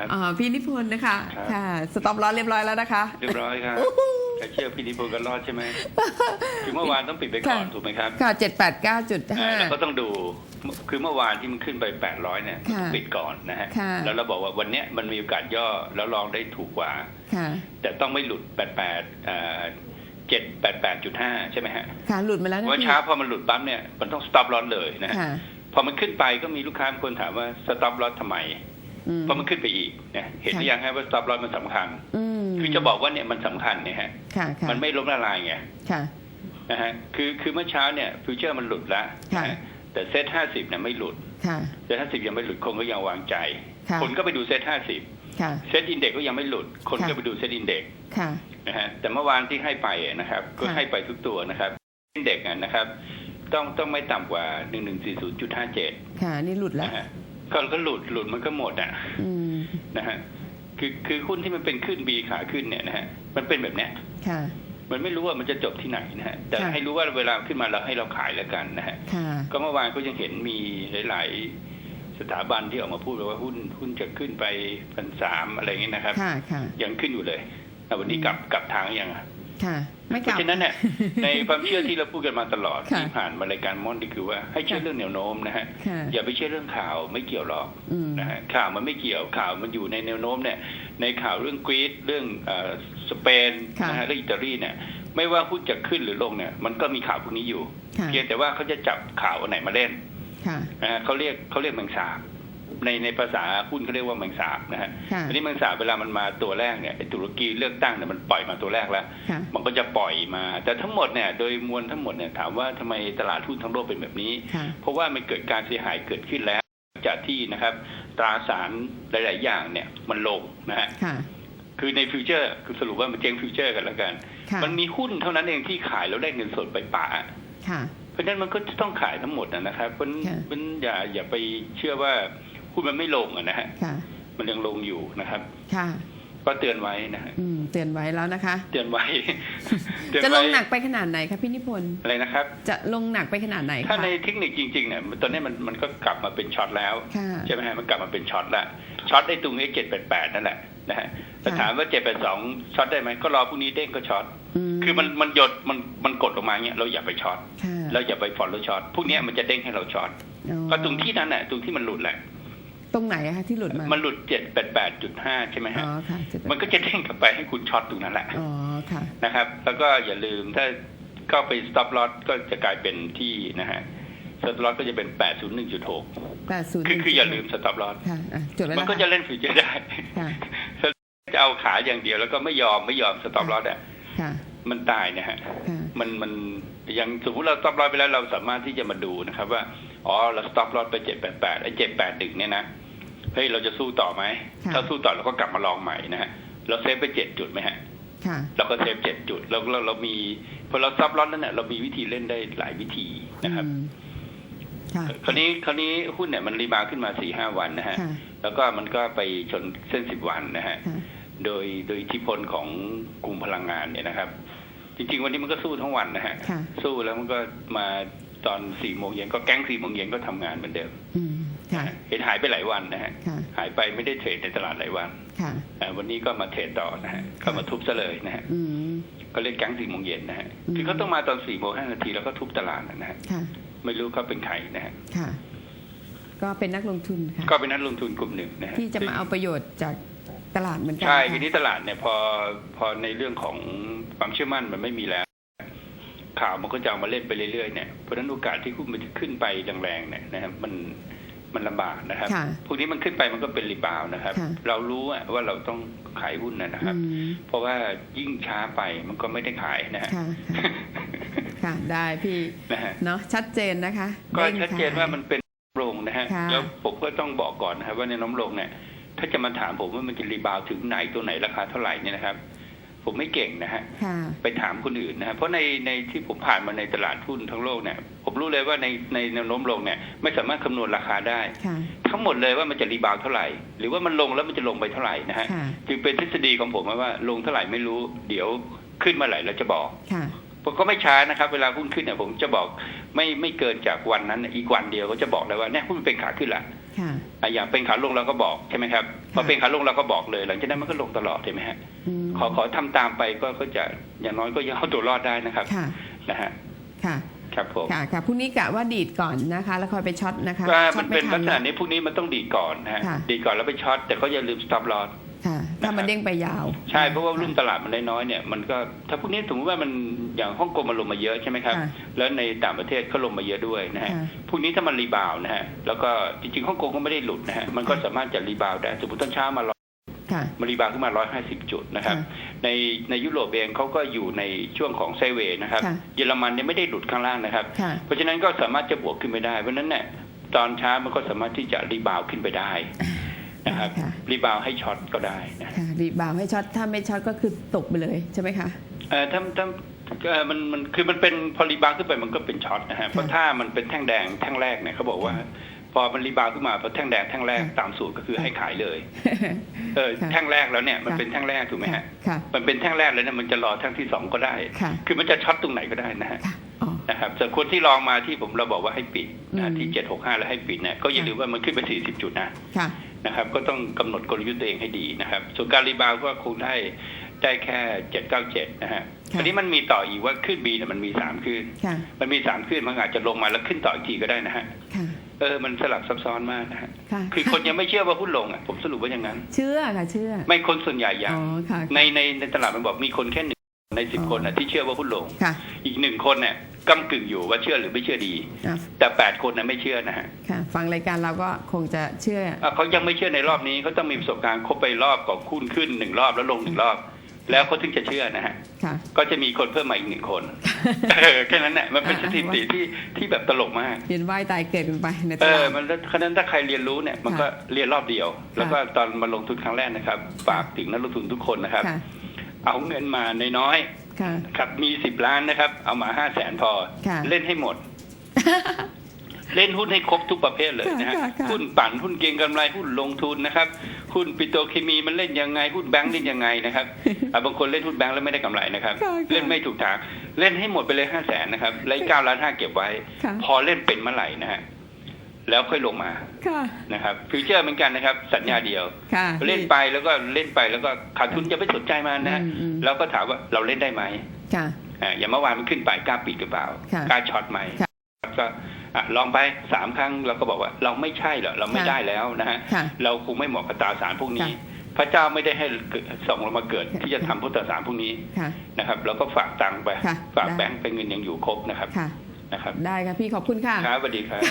ครับอ่าพี่นิพนธ์นะคะครับ ค่ะสต็อปลอสเรียบร้อยแล้วนะคะ เรียบร้อยครับถ้าเชื่อพี่นิพนธ์กันรอดใช่ไหมคือเมื่อวานต้องปิดไปก่อนค่ะ ถูกไหมครับค่ะเจ็ดแปดเก้าจุดอ่าห้าแล้วก็ต้องดูคือเมื่อวานที่มันขึ้นไป800เนี่ยค่ะปิดก่อนนะฮะค่ะ แล้วเราบอกว่าวันเนี้ยมันมีโอกาสย่อแล้วลองได้ถูกกว่า ค่ะ แต่ต้องไม่หลุด88อ่า788.5 ใช่ไหมฮะค่ะ หลุดมาแล้วนะว่าพี่เช้าพอมันหลุดปั๊บเนี่ยมันต้อง stop loss เลยนะฮะ ค่ะ พอมันขึ้นไปก็มีลูกค้าบางคนถามว่า stop loss ทำไมอืม เพราะมันขึ้นไปอีกนะเห็นหรือยังฮะว่า stop loss มันสำคัญอืมคือจะบอกว่าเนี่ยมันสำคัญเนี่ยฮะค่ะค่ะมันไม่ล้มละลายไงค่ะนะฮะคือคือเมื่อเช้าเนี่ยฟิวเจอร์มันหลุดแล้วค่ะนะฮะแต่เซ็ตห้าสิบเนี่ยไม่หลุดค่ะเซ็ตห้าสิบยังไม่หลุดคนก็ยังวางใจค่ะคนก็ไปดูเซ็ตห้าสิบค่ะเซ็ตอินเด็กก็ยังไม่หลุด คนค่ะก็ไปดูเซ็ตอินเด็กค่ะนะฮะแต่เมื่อวานที่ให้ไปนะครับ ก็ค่ะให้ไปทุกตัวนะครับอินเด็กนะครับ ต้องต้องไม่ต่ำกว่าหนึ่งหนึ่งสี่ศูนย์จุดห้าเจ็ดค่ะ นี่หลุดแล้วนะฮะ ก็ก็หลุดหลุดมันก็หมดอะอืมนะฮะคือคือหุ้นที่มันเป็นขึ้นบีขาขึ้นเนี่ยนะฮะมันเป็นแบบเนี้ยค่ะมันไม่รู้ว่ามันจะจบที่ไหนนะฮะ แต่ค่ะให้รู้ว่าเวลาขึ้นมาเราให้เราขายแล้วกันนะฮะค่ะก็เมื่อวานก็ยังเห็นมีหลาย ๆ สถาบันที่ออกมาพูดว่าหุ้นหุ้นจะขึ้นไปพันสามอะไรอย่างนี้นะครับค่ะค่ะยังขึ้นอยู่เลยแต่วันนี้กลับกลับทางยังอะ ค่ะ ไม่เพกลับ ราะฉะนั้นเนี่ย ในความเชื่อที่เราพูดกันมาตลอดค่ะ ที่ผ่านมารายการมอนนี่คือว่าให้เชื่อค่ะเรื่องแนวโน้มนะฮะค่ะอย่าไปเชื่อเรื่องข่าวไม่เกี่ยวหรอกอืม นะฮะข่าวมันไม่เกี่ยวข่าวมันอยู่ในแนวโน้มเนี่ย ในข่าวเรื่องกรีซเรื่องเอ่อสเปนค่ะ นะฮะเรื่องอิตาลีเนี่ย ไม่ว่าหุ้นจะขึ้นหรือลงเนี่ย มันก็มีข่าวพวกนี้อยู่ ค่ะเพียงแต่ว่าเขาจะจับข่าวอันไหนมาเล่นค่ะ นะฮะเขาเรียกเขาเรียกแมงสาบ ในในภาษาหุ้นเขาเรียกว่าแมงสาบนะฮะค่ะทีนี้แมงสาบเวลามันมาตัวแรกเนี่ยไอ้ตุรกีเลือกตั้งเนี่ยมันปล่อยมาตัวแรกแล้วค่ะมันก็จะปล่อยมา แต่ทั้งหมดเนี่ยโดยมวลทั้งหมดเนี่ยถามว่าทำไมตลาดหุ้นทั้งโลกเป็นแบบนี้ค่ะเพราะว่ามันเกิดการเสียหายเกิดขึ้นแล้ว จากที่นะครับตราสารหลาย ๆ อย่างเนี่ยมันลงนะฮะค่ะคือในฟิวเจอร์คือสรุปว่ามันเจ๊งฟิวเจอร์กันแล้วกันค่ะมันมีหุ้นเท่านั้นเองที่ขายแล้วได้เงินสดไปป่าค่ะเพราะฉะนั้นมันก็จะต้องขายทั้งหมดนะนะครับเพราะฉะนั้นค่ะมันอย่าอย่าไปเชื่อว่า หุ้นมันไม่ลงอะนะฮะค่ะมันยังลงอยู่นะครับ ค่ะ ก็เตือนไว้นะฮะอืมเตือนไว้แล้วนะคะ เตือนไว้เตือนจะลไว้งหนักไปขนาดไหนคะพี่นิพนธ์อะไรนะครับ จะลงหนักไปขนาดไหนถ้าคะในเทคนิคจริงๆเนี่ยตอนนี้มันมันก็กลับมาเป็นช็อตแล้วค่ะใช่ไหมฮะมันกลับมาเป็นช็อตละช็อตได้ตรงนี้เจ็ดแปดแปดนั่นแหละนะฮะแต่ค่ะถามว่าเจ็ดแปดสองช็อตได้ไหมก็รอพรุ่งนี้เด้งก็ช็อตคือมันมันหยดมันมันกดลงมาเงี้ยเราอย่าไปช็อตค่ะเราอย่าไปฟอลโล่ช็อตพวกเนี้ยมันจะเด้งให้เราช็อตอ๋อก็ตรงที่นั้นแหละตรงที่มันหลุดแหละ ตรงไหนอะคะที่หลุดมา มันหลุดเจ็ดแปดแปดจุดห้าใช่ไหมฮะอ๋อค่ะจะมันก็จะเด้งกลับไปให้คุณช็อตตรงนั้นแหละอ๋อค่ะนะครับ แล้วก็อย่าลืมถ้าก็ไป stop loss ก็จะกลายเป็นที่นะฮะ stop loss ก็จะเป็น801.6แปดศูนย์คือคืออย่าลืม stop loss ค่ะอะจดไว้มันแล้วก็จะเล่นฟิวเจอร์ได้ค่ะจะเอาขาอย่างเดียวแล้วก็ไม่ยอมไม่ยอม stop loss อะค่ะมันตายนะฮะค่ะมันมันอย่างสมมติเรา stop loss ไปแล้วเราสามารถที่จะมาดูนะครับ ว่า อ๋อเรา stop loss ไป788ไอ้781เนี่ยนะ เฮ้ยเราจะสู้ต่อไหมค่ะถ้าสู้ต่อเราก็กลับมาลองใหม่นะฮะเราเซฟไปเจ็ดจุดไหมฮะค่ะเราก็เซฟเจ็ดจุดแล้วเราเรามีพอเราซับล็อตนั้นเนี่ยเรามีวิธีเล่นได้หลายวิธีนะครับอืมค่ะคราวนี้คราวนี้หุ้นเนี่ยมันรีบาวด์ขึ้นมาสี่ห้าวันนะฮะค่ะแล้วก็มันก็ไปชนเส้นสิบวันนะฮะค่ะโดยโดยอิทธิพลของกลุ่มพลังงานเนี่ยนะครับ จริง ๆ วันนี้มันก็สู้ทั้งวันนะฮะค่ะสู้แล้วมันก็มาตอนสี่โมงเย็นก็แก๊งสี่โมงเย็นก็ทำงานเหมือนเดิมอืมค่ะนะฮะ เห็นหายไปหลายวันนะฮะค่ะหายไปไม่ได้เทรดในตลาดหลายวันค่ะอ่าวันนี้ก็มาเทรดต่อนะฮะก็มาทุบซะเลยนะฮะอืมก็เล่นแก๊งสี่โมงเย็นนะฮะอืมคือเขาต้องมาตอนสี่โมงห้านาทีแล้วก็ทุบตลาดนะฮะค่ะไม่รู้เขาเป็นใครนะฮะค่ะก็เป็นนักลงทุนค่ะก็เป็นนักลงทุนกลุ่มหนึ่งนะฮะที่จะมาเอาประโยชน์จากตลาดเหมือนกันใช่ค่ะทีนี้ตลาดเนี่ยพอพอในเรื่องของความเชื่อมั่นมันไม่มีแล้ว ข่าวมันก็จะเอามาเล่นไปเรื่อยๆเนี่ยเพราะฉะนั้นโอกาสที่หุ้นมันจะขึ้นไปแรงๆเนี่ยนะครับมัน มันลำบากนะครับค่ะพวกนี้มันขึ้นไปมันก็เป็นรีบาวด์นะครับ ค่ะ เรารู้อะว่าเราต้องขายหุ้นนะนะครับ อืมเพราะว่ายิ่งช้าไปมันก็ไม่ได้ขายนะฮะ ค่ะค่ะ ค่ะ ได้พี่ นะฮะเนาะชัดเจนนะคะก็ด้งชัดเจนขยว่ามันเป็นโรงนะฮะค่ะ แล้วผมก็ต้องบอกก่อนนะครับ ว่าในน้ำลงเนี่ย ถ้าจะมาถามผมว่ามันจะรีบาวด์ถึงไหนตัวไหนราคาเท่าไหร่เนี่ยนะครับ ผมไม่เก่งนะฮะ ค่ะ ไปถามคนอื่นนะฮะเพราะในในที่ผมผ่านมาในตลาดหุ้นทั้งโลกเนี่ย ผมรู้เลยว่าในในแนวโน้มลงเนี่ยไม่สามารถคำนวณราคาได้ค่ะทั้งหมดเลยว่ามันจะรีบาวด์เท่าไหร่ หรือว่ามันลงแล้วมันจะลงไปเท่าไหร่นะฮะค่ะจึงเป็นทฤษฎีของผมว่าลงเท่าไหร่ไม่รู้ เดี๋ยวขึ้นมาไหร่เราจะบอกค่ะผมก็ไม่ช้านะครับ เวลาหุ้นขึ้นเนี่ยผมจะบอกไม่ไม่เกินจากวันนั้นอีกวันเดียวก็จะบอกเลยว่าเนี่ยหุ้นเป็นขาขึ้นละค่ะอะอย่างเป็นขาลงเราก็บอกใช่ไหมครับพอเป็นขาลงเราก็บอกเลย หลังจากนั้นมันก็ลงตลอดใช่ไหมฮะมขอขอทำตามไปก็ก็จะอย่างน้อยก็ยังเอาตัวรอดได้นะครับค่ะนะฮะค่ะ ครับผมค่ะค่ะพรุ่งนี้กะว่าดีดก่อนนะคะ แล้วค่อยไปช็อตนะคะว่าช็มัอตนไม่เป็นทัลันกษณะนี้พวกนี้มันต้องดีดก่อนนะฮะค่ะดีดก่อนแล้วไปช็อตแต่ก็อย่าลืม stop loss ค่ะถ้ามันเด้งไปยาว ใช่เพราะว่ารุ่นตลาดมันน้อยๆเนี่ยมันก็ถ้าพวกนี้สมมติว่ามันอย่างฮ่องกงมันลงมาเยอะใช่ไหมครับค่ะแล้วในต่างประเทศก็ลงมาเยอะด้วยนะฮะค่ะพวกนี้ถ้ามันรีบาวด์นะฮะแล้วก็จริงๆฮ่องกงก็ไม่ได้หลุดนะฮะมันก็สามารถจะรีบาวด์ได้สมมติต้นเช้ามาค่ะมันรีบาวด์ขึ้นมา150จุดนะครับค่ะ ในในยุโรปเองเขาก็อยู่ในช่วงของไซด์เวย์นะครับค่ะเยอรมันเนี่ยไม่ได้หลุดข้างล่างนะครับค่ะเพราะฉะนั้นก็สามารถจะบวกขึ้นไปได้ เพราะฉะนั้นเนี่ยตอนเช้ามันก็สามารถที่จะรีบาวด์ขึ้นไปได้นะครับค่ะรีบาวด์ให้ช็อตก็ได้นะค่ะรีบาวให้ช็อตถ้าไม่ช็อตก็คือตกไปเลยใช่ไหมคะเอ่อถ้าถ้าเอ่อมันมันคือมันเป็นพอรีบาวด์ขึ้นไปมันก็เป็นช็อตนะฮะเพราะถ้ามันเป็นแท่งแดงแท่งแรกเนี่ยเขาบอกว่า พอมันรีบาวด์ขึ้นมาพอแท่งแดงแท่งแรกค่ะตามสูตรก็คือให้ขายเลยเออค่ะแท่งแรกแล้วเนี่ยมันค่ะเป็นแท่งแรกถูกไหมฮะค่ะมันเป็นแท่งแรกแล้วเนี่ยมันจะรอแท่งที่สองก็ได้ค่ะคือมันจะช็อตตรงไหนก็ได้นะฮะค่ะอ๋อนะครับส่วนคนที่ลองมาที่ผมเราบอกว่าให้ปิดอืนะมที่เจ็ดหกห้าแล้วให้ปิดเนี่ยก็อย่าค่ะลืมว่ามันขึ้นไปสี่สิบจุดนะค่ะนะครับก็ต้องกำหนดกลยุทธ์ตัวเองให้ดีนะครับ ส่วนการรีบาวด์ก็คงได้ได้แค่เจ็ดเก้าเจ็ดนะฮะค่ะทีนี้มันมีต่ออีกว่าขึ้นบีเนี่ยมันมีสามขึ้นค่ะมันมีสามขึ้นมันอาจจะลงมาแล้วขึ้นต่ออีกทีก็ได้นะฮะค่ะ เออมันสลับซับซ้อนมากนะฮะค่ะคือคนยังไม่เชื่อว่าหุ้นลงอะผมสรุปว่าอย่างนั้น เชื่อค่ะ เชื่อไม่คนส่วนใหญ่ยังอ๋อค่ะ ในในในตลาดมันบอกมีคนแค่หนึ่งในสิบอ๋อคนอะที่เชื่อว่าหุ้นลง ค่ะอีกหนึ่งคนเนี่ยก้ากึ่งอยู่ว่าเชื่อหรือไม่เชื่อดี อะแต่แปดคนนะไม่เชื่อนะฮะค่ะ ฟังรายการเราก็คงจะเชื่อ อะเขายังไม่เชื่อในรอบนี้เขาต้องมีประสบการณ์ครบไปรอบก่อนคุ้นขึ้นหนึ่งรอบแล้วลงหนึ่งรอบ แล้วเขาถึงจะเชื่อนะฮะ ค่ะก็จะมีคนเพิ่มมาอีกหนึ่งคนเออแค่นั้นแหละมันเป็นสถิติที่ที่แบบตลกมากเวียนว่ายตายเกิดกันไปในตเออลาดมันฉะนั้นถ้าใครเรียนรู้เนี่ยมันก็เรียนรอบเดียว แล้วก็ตอนมาลงทุนครั้งแรกนะครับ ฝากถึงนักลงทุนทุกคนนะครับ ค่ะ เอาเงินมาน้อยค่ะ ๆครับมีสิบล้านนะครับ เอามาห้าแสนพอ ค่ะ เล่นให้หมด เล่นหุ้นให้ครบทุกประเภทเลยนะฮะค่ะค่ะหุ้นปั่นหุ้นเก็งกำไรหุ้นลงทุนนะครับ หุ้นปิโตรเคมีมันเล่นยังไงหุ้นแบงก์เล่นยังไงนะครับอะบางคนเล่นหุ้นแบงก์แล้วไม่ได้กำไรนะครับค่ะค่ะเล่นไม่ถูกทางเล่นให้หมดไปเลยห้าแสนนะครับแล้วเก้าล้านห้าเก็บไว้ค่ะพอเล่นเป็นเมื่อไหร่นะฮะแล้วค่อยลงมาค่ะนะครับฟิวเจอร์เหมือนกันนะครับ สัญญาเดียวค่ะเล่นไปแล้วก็เล่นไปแล้วก็ขาดทุนจะไม่สนใจมันนะฮะอืมอืมแล้วก็ถามว่าเราเล่นได้ไหมค่ะอ่าอย่างเมื่อวานมันขึ้นไปกล้าปิดหรือเปล่าค่ะกล้าช็อตไหมค่ะก็อะ ลองไปสามครั้งเราก็บอกว่าเราไม่ใช่เหรอเราไม่ค่ะได้แล้วนะฮะค่ะเราคงไม่เหมาะกับตราสารพวกนี้ค่ะพระเจ้าไม่ได้ให้เกิดส่งเรามาเกิดค่ะที่จะทำพุทธสารพวกนี้ค่ะนะครับเราก็ฝากตังค์ไปค่ะฝากได้แบงก์เป็นเงินยังอยู่ครบนะครับค่ะนะครับ ได้ค่ะพี่ขอบคุณค่ะครับสวัสดีครับ